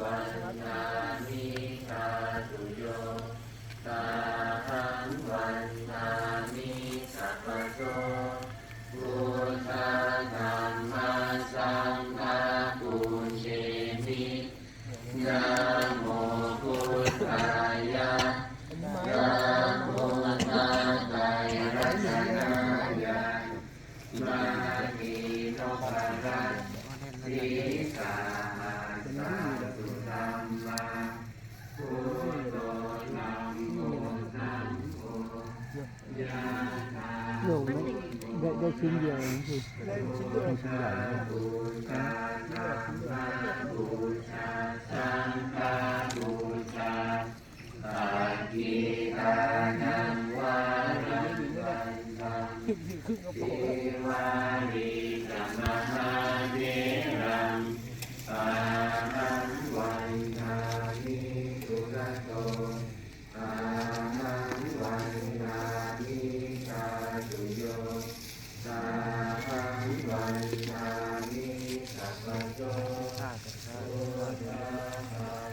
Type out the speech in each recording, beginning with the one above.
วันนามิกาตุโยตา โยมได้ไชิ้นเดียวนะคือได้ชิ้นเดียวชิ้ใหญ่ขึ้นก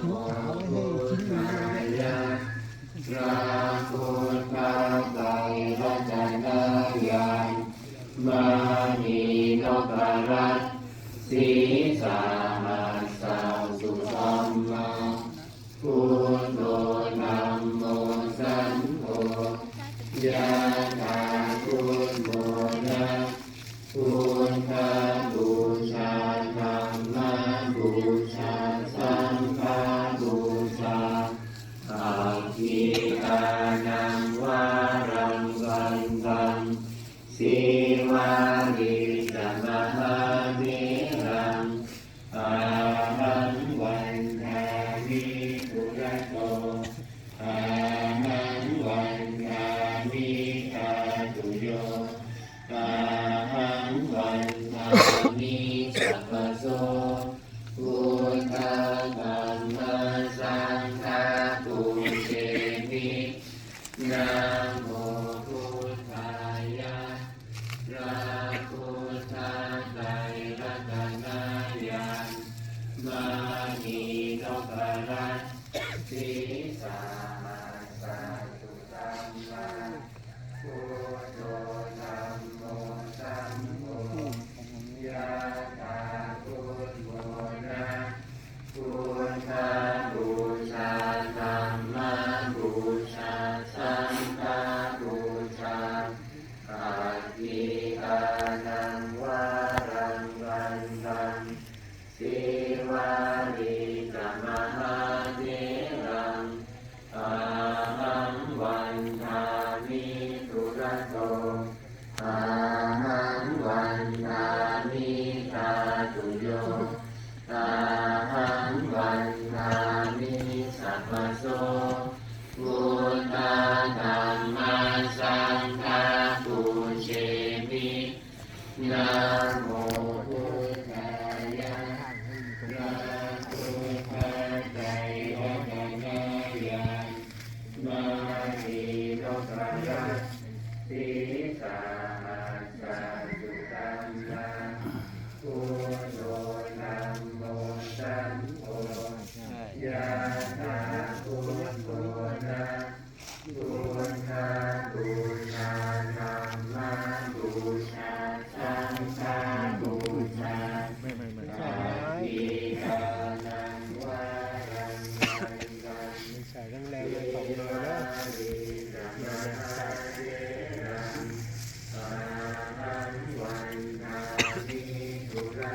ทุกขาไว้ให้ชิ้นหนึ่งพระพุทธไตรรัตนายมานีนกรัตศีสา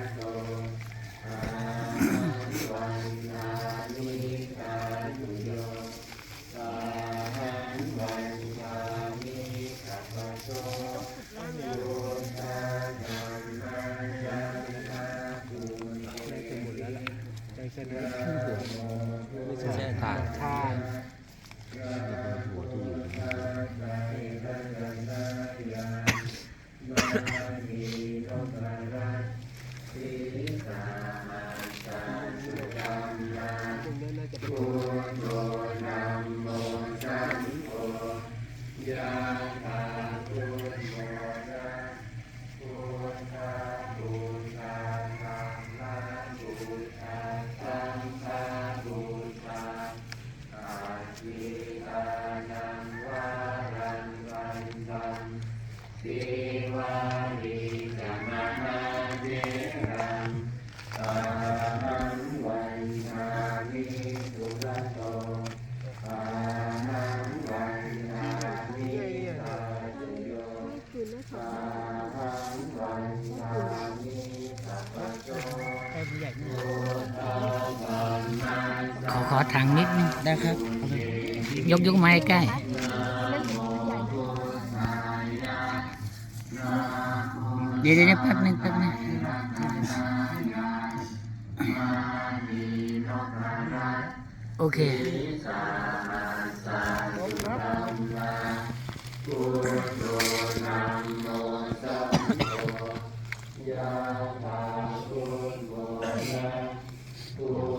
I have ขอขอถังนิดนึงได้ครับ ยกยกไม้ใกล้เดี๋ยวเดี๋ยวแป๊บนึงแป๊บนึงโอเค the Lord.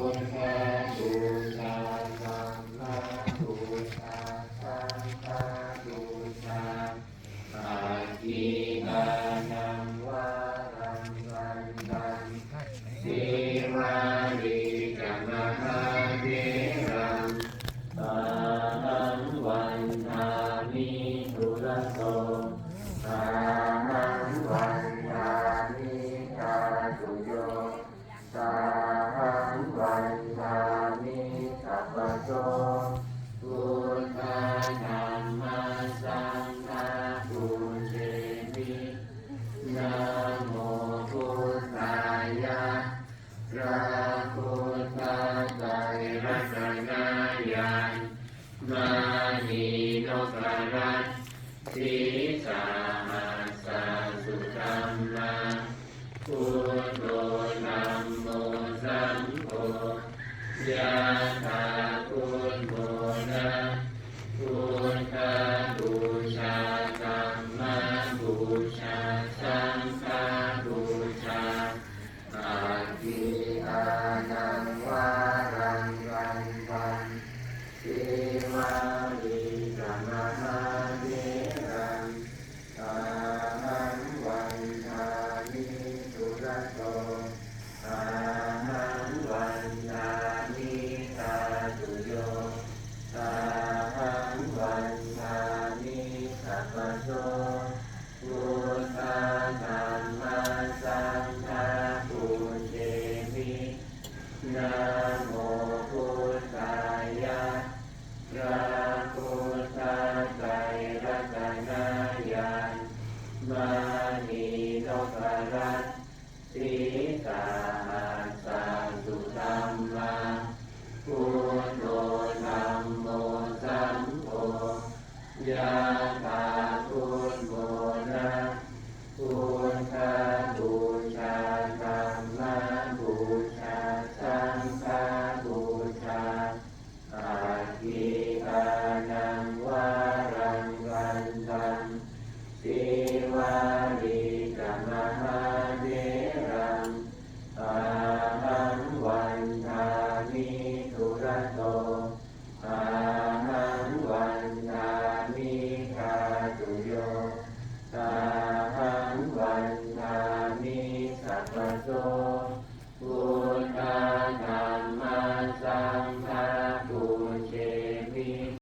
Yeah. มานีนารัสสี